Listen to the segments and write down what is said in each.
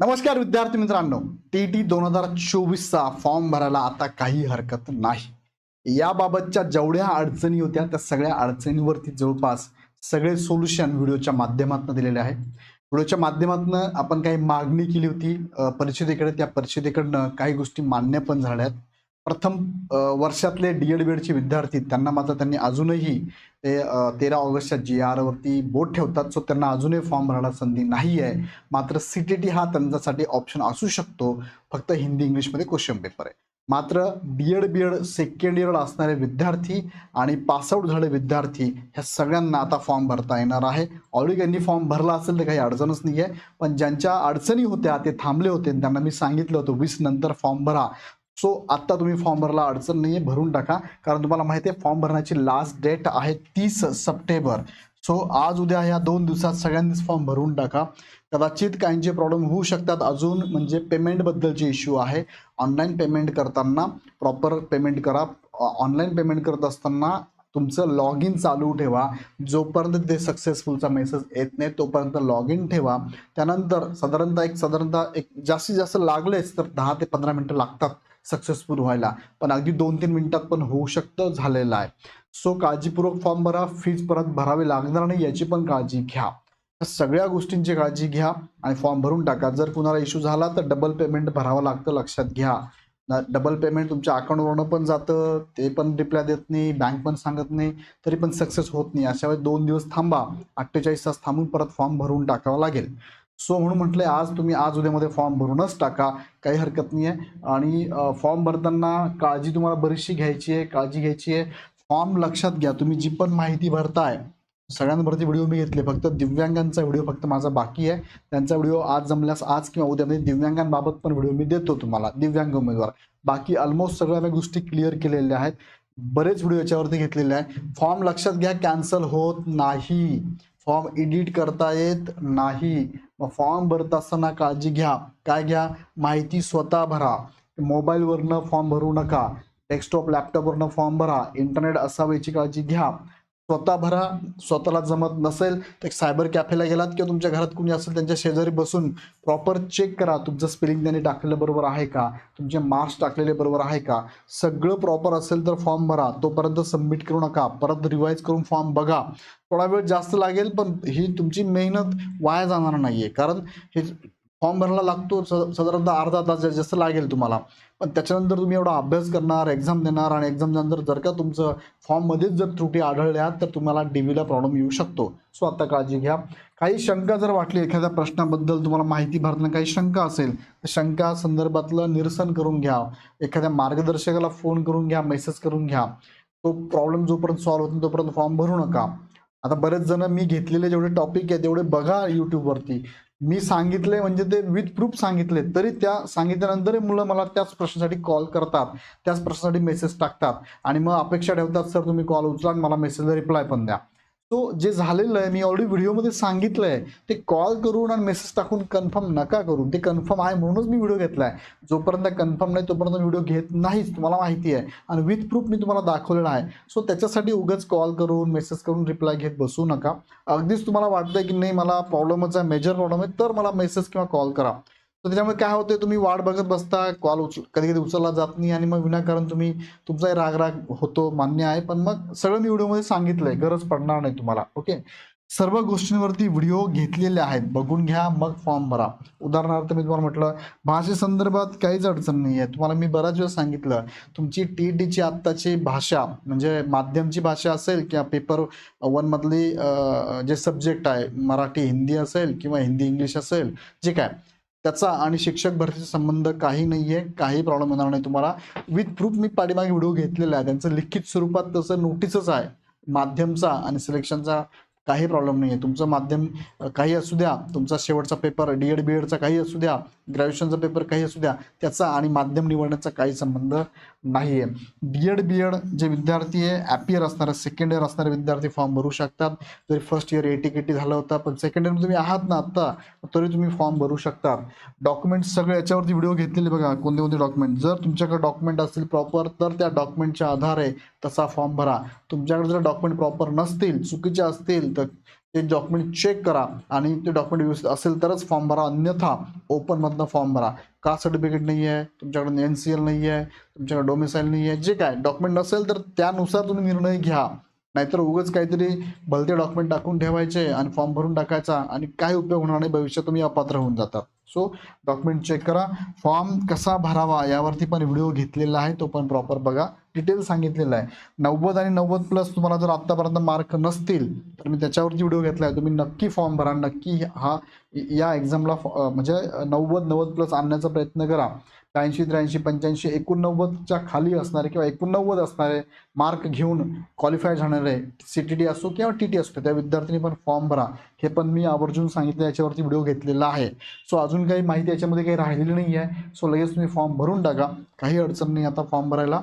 नमस्कार विद्यार्थी मित्रांनो. टी टी दोन हजार चोवीसचा फॉर्म भरायला आता काही हरकत नाही. याबाबतच्या जेवढ्या अडचणी होत्या त्या सगळ्या अडचणींवरती जवळपास सगळे सोल्युशन व्हिडिओच्या माध्यमातून दिलेले आहे व्हिडिओच्या माध्यमातून आपण काही मागणी केली होती. परिषदेकडे त्या परिषदेकडनं काही गोष्टी मान्य पण झाल्या आहेत. प्रथम वर्षातले डी एड बी एडचे विद्यार्थी त्यांना मात्र त्यांनी अजूनही ते तेरा ऑगस्टच्या जी आरवरती बोट ठेवतात. सो त्यांना अजूनही फॉर्म भरायला संधी नाही आहे. मात्र सी टी टी हा त्यांच्यासाठी ऑप्शन असू शकतो. फक्त हिंदी इंग्लिशमध्ये क्वेश्चन पेपर आहे. मात्र B Ed B Ed second इयरला असणारे विद्यार्थी आणि पासआउट झाले विद्यार्थी ह्या सगळ्यांना आता फॉर्म भरता येणार आहे. ऑलरेडी त्यांनी फॉर्म भरला असेल तर काही अडचणच नाही आहे पण ज्यांच्या अडचणी होत्या ते थांबले होते. त्यांना मी सांगितलं होतं वीस नंतर फॉर्म भरा. सो आत्ता तुम्ही फॉर्म भरला अडचण नाही आहे भरून टाका. कारण तुम्हाला माहिती आहे फॉर्म भरण्याची लास्ट डेट आहे तीस सप्टेंबर. सो आज उद्या ह्या दोन दिवसात सगळ्यांनीच फॉर्म भरून टाका. कदाचित काहींचे प्रॉब्लेम होऊ शकतात. अजून म्हणजे पेमेंटबद्दलचे इश्यू आहे. ऑनलाईन पेमेंट करताना प्रॉपर पेमेंट करा. ऑनलाईन पेमेंट करत असताना तुमचं लॉग इन चालू ठेवा. जोपर्यंत ते सक्सेसफुलचा मेसेज येत नाही तोपर्यंत लॉग इन ठेवा. त्यानंतर साधारणतः एक साधारणतः एक जास्तीत जास्त लागलेच तर दहा ते पंधरा मिनटं लागतात. सक्सेसफुल व्हायला. पण अगदी दोन तीन मिनिटात पण होऊ शकतं झालेलं आहे. सो काळजीपूर्वक फॉर्म भरा फीज परत भरावी लागणार नाही याची पण काळजी घ्या. सगळ्या गोष्टींची काळजी घ्या आणि फॉर्म भरून टाका. जर कुणाला इश्यू झाला तर डबल पेमेंट भरावं लागतं लक्षात घ्या. डबल पेमेंट तुमच्या अकाउंटवरनं पण जातं ते पण रिप्लाय देत नाही बँक पण सांगत नाही तरी पण सक्सेस होत नाही. अशा वेळेस दोन दिवस थांबा. अठ्ठेचाळीस तास थांबून परत फॉर्म भरून टाकावा लागेल. सो म्हणून म्हटलंय आज तुम्ही आज उद्यामध्ये फॉर्म भरूनच टाका. काही हरकत नाही आहे आणि फॉर्म भरताना काळजी तुम्हाला बरीचशी घ्यायची आहे. काळजी घ्यायची आहे. फॉर्म लक्षात घ्या. तुम्ही जी पण माहिती भरताय सगळ्यांवरती व्हिडिओ मी घेतले. फक्त दिव्यांगांचा व्हिडिओ फक्त माझा बाकी आहे. त्यांचा व्हिडिओ आज जमल्यास आज किंवा उद्यामध्ये म्हणजे दिव्यांगांबाबत पण व्हिडिओ मी देतो तुम्हाला. दिव्यांग उमेदवार. बाकी ऑलमोस्ट सगळ्या मी गोष्टी क्लिअर केलेल्या आहेत. बरेच व्हिडिओ याच्यावरती घेतलेले आहे फॉर्म लक्षात घ्या. कॅन्सल होत नाही. फॉर्म एडिट करता येत नाही. मग फॉर्म भरत असताना काळजी घ्या. काय घ्या? माहिती स्वतः भरा. मोबाईलवरनं फॉर्म भरू नका. डेस्कटॉप लॅपटॉपवरनं फॉर्म भरा. इंटरनेट असावं याची काळजी घ्या. स्वतः भरा स्वतःला जमत नसेल तर एक सायबर कॅफेला गेलात किंवा तुमच्या घरात कुणी असेल त्यांच्या शेजारी बसून प्रॉपर चेक करा तुमचं स्पेलिंग त्यांनी टाकलेलं बरोबर आहे का? तुमचे मार्क्स टाकलेले बरोबर आहे का? सगळं प्रॉपर असेल तर फॉर्म भरा तोपर्यंत सबमिट करू नका परत रिवाईज करून फॉर्म बघा. थोडा वेळ जास्त लागेल पण ही तुमची मेहनत वाया जाणार नाही आहे कारण हे फॉर्म भरायला लागतो स- साधारणतः अर्धा तास जास्त लागेल तुम्हाला. पण त्याच्यानंतर तुम्ही एवढा अभ्यास करणार एक्झाम देणार आणि एक्झामच्यानंतर जर का तुमचं फॉर्ममध्येच जर त्रुटी आढळल्या तर तुम्हाला डी व्हीला प्रॉब्लेम येऊ शकतो. सो आता काळजी घ्या. काही शंका जर वाटली एखाद्या प्रश्नाबद्दल तुम्हाला माहिती भरताना काही शंका असेल तर शंका संदर्भातलं निरसन करून घ्या. एखाद्या मार्गदर्शकाला फोन करून घ्या मेसेज करून घ्या. तो प्रॉब्लेम जोपर्यंत सॉल्व्ह होत नाही तोपर्यंत फॉर्म भरू नका. आता बरेच जण मी घेतलेले जेवढे टॉपिक आहे तेवढे बघा यूट्यूबवरती मी सांगितले म्हणजे ते विथ प्रूफ सांगितले तरी त्या सांगितल्यानंतरही मुलं मला त्याच प्रश्नासाठी कॉल करतात. त्याच प्रश्नासाठी मेसेज टाकतात. आणि मग अपेक्षा ठेवतात सर तुम्ही कॉल उचला आणि मला मेसेजला रिप्लाय पण द्या. तो जे झालेलं आहे मी ऑलरेडी व्हिडिओमध्ये सांगितलं आहे ते कॉल करून आणि मेसेज टाकून कन्फर्म नका करून. ते कन्फर्म आहे म्हणूनच मी व्हिडिओ घेतला आहे जोपर्यंत कन्फर्म नाही तोपर्यंत व्हिडिओ घेत नाहीच तुम्हाला माहिती आहे. आणि विथ प्रूफ मी तुम्हाला दाखवलेला आहे. सो त्याच्यासाठी उगाच कॉल करून मेसेज करून रिप्लाय घेत बसू नका. अगदीच तुम्हाला वाटतं की नाही मला प्रॉब्लेमच आहे मेजर प्रॉब्लेम आहे तर मला मेसेज किंवा कॉल करा. तर त्याच्यामुळे काय होते तुम्ही वाट बघत बसता कॉल उचल कधी कधी उचलला जात नाही आणि मग विनाकारण तुम्ही तुमचाही राग राग होतो मान्य आहे. पण मग सगळं मी व्हिडिओमध्ये सांगितलंय गरज पडणार नाही तुम्हाला ओके? सर्व गोष्टींवरती व्हिडिओ घेतलेले आहेत बघून घ्या मग फॉर्म भरा. उदाहरणार्थ मी तुम्हाला म्हटलं भाषेसंदर्भात काहीच अडचण नाही आहे. तुम्हाला मी बराच वेळ सांगितलं तुमची टी डीची आत्ताची भाषा म्हणजे माध्यमची भाषा असेल किंवा पेपर वनमधली जे सब्जेक्ट आहे मराठी हिंदी असेल किंवा हिंदी इंग्लिश असेल जे काय त्याचा आणि शिक्षक भरतीचा संबंध काही नाही आहे काही प्रॉब्लेम होणार नाही तुम्हाला. विथ प्रूफ मी पाठीमागे व्हिडिओ घेतलेला आहे. त्यांचं लिखित स्वरूपात तसं नोटीसच आहे. माध्यमचा आणि सिलेक्शनचा काही प्रॉब्लेम नाही आहे तुमचं माध्यम काही असू द्या. तुमचा शेवटचा पेपर डी एड बी एडचा काही असू द्या. ग्रॅज्युएशनचा पेपर काही असू द्या त्याचा आणि माध्यम निवडण्याचा काही संबंध नाही आहे बी एड बी एड जे विद्यार्थी आहे ॲपियर असणारे सेकंड इयर असणारे विद्यार्थी फॉर्म भरू शकतात. जरी फर्स्ट इयर एटी केटी झालं होतं पण सेकंड इयर तुम्ही आहात ना आत्ता तरी तुम्ही फॉर्म भरू शकता डॉक्युमेंट सगळे याच्यावरती व्हिडिओ घेतलेले बघा कोणते कोणते डॉक्युमेंट जर तुमच्याकडे डॉक्युमेंट असतील प्रॉपर तर त्या डॉक्युमेंटच्या आधारे तसा फॉर्म भरा. तुमच्याकडे जर डॉक्युमेंट प्रॉपर नसतील चुकीचे असतील तर ते डॉक्युमेंट चेक करा आणि ते डॉक्युमेंट व्यवस्थित असेल तरच फॉर्म भरा. अन्यथा ओपनमधनं फॉर्म भरा. का सर्टिफिकेट नाही आहे तुमच्याकडे एन सी एल नाही आहे तुमच्याकडे डोमिसाईल नाही आहे जे काय डॉक्युमेंट नसेल तर त्यानुसार तुम्ही निर्णय घ्या. नाहीतर उगाच काहीतरी भलते डॉक्युमेंट टाकून ठेवायचे आणि फॉर्म भरून टाकायचा आणि काही उपयोग होणार नाही. भविष्यात तुम्ही अपात्र होऊन जाता. सो डॉक्युमेंट चेक करा. फॉर्म कसा भरावा यावरती पण व्हिडिओ घेतलेला आहे तो पण प्रॉपर बघा. डिटेल सांगितलेला आहे. नव्वद आणि नव्वद प्लस तुम्हाला जर आत्तापर्यंत मार्क नसतील तर मी त्याच्यावरती व्हिडिओ घेतला आहे. तुम्ही नक्की फॉर्म भरा. नक्की हा या एक्झामला म्हणजे नव्वद नव्वद प्लस आणण्याचा प्रयत्न करा. त्र्याऐंशी त्र्याऐंशी पंच्याऐंशी एकोणनव्वदच्या खाली असणारे किंवा एकोणनव्वद असणारे मार्क घेऊन क्वालिफाय झाणारे सी टी डी असो किंवा टी टी असतो त्या विद्यार्थ्यांनी पण फॉर्म भरा. हे पण मी आवर्जून सांगितलं याच्यावरती व्हिडिओ घेतलेला आहे. सो अजून काही माहिती याच्यामध्ये काही राहिलेली नाही आहे. सो लगेच तुम्ही फॉर्म भरून टाका. काही अडचण नाही आता फॉर्म भरायला.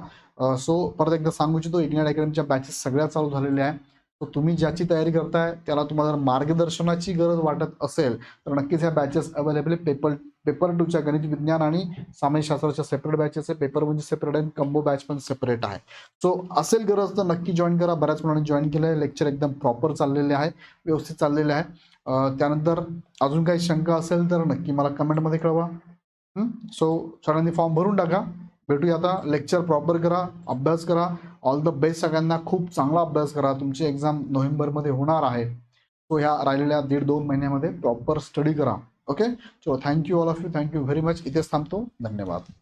सो परत एकदा सांगू इच्छितो इग्नाइट अकॅडमीच्या बॅचेस सगळ्या चालू झालेल्या आहे सो तुम्ही ज्याची तयारी करताय त्याला तुम्हाला जर मार्गदर्शनाची गरज वाटत असेल तर नक्कीच ह्या बॅचेस अवेलेबल आहे पेपर पेपर टूच्या गणित विज्ञान आणि सामाजिकशास्त्राच्या सेपरेट बॅचेस आहे पेपर म्हणजे सेपरेट आहे कंबो बॅच पण सेपरेट आहे. सो असेल गरज तर नक्की जॉईन करा. बऱ्याच मुलांनी जॉईन केलं आहे लेक्चर एकदम प्रॉपर चाललेले आहे. व्यवस्थित चाललेले आहे. त्यानंतर अजून काही शंका असेल तर नक्की मला कमेंटमध्ये कळवा. सो सगळ्यांनी फॉर्म भरून टाका. भेटूया आता. लेक्चर प्रॉपर करा. अभ्यास करा. ऑल द बेस्ट सगळ्यांना. खूप चांगला अभ्यास करा. तुमची एक्झाम नोव्हेंबरमध्ये होणार आहे. सो ह्या राहिलेल्या दीड दोन महिन्यामध्ये प्रॉपर स्टडी करा. Okay so thank you all of you thank you very much इथेच थांबतो धन्यवाद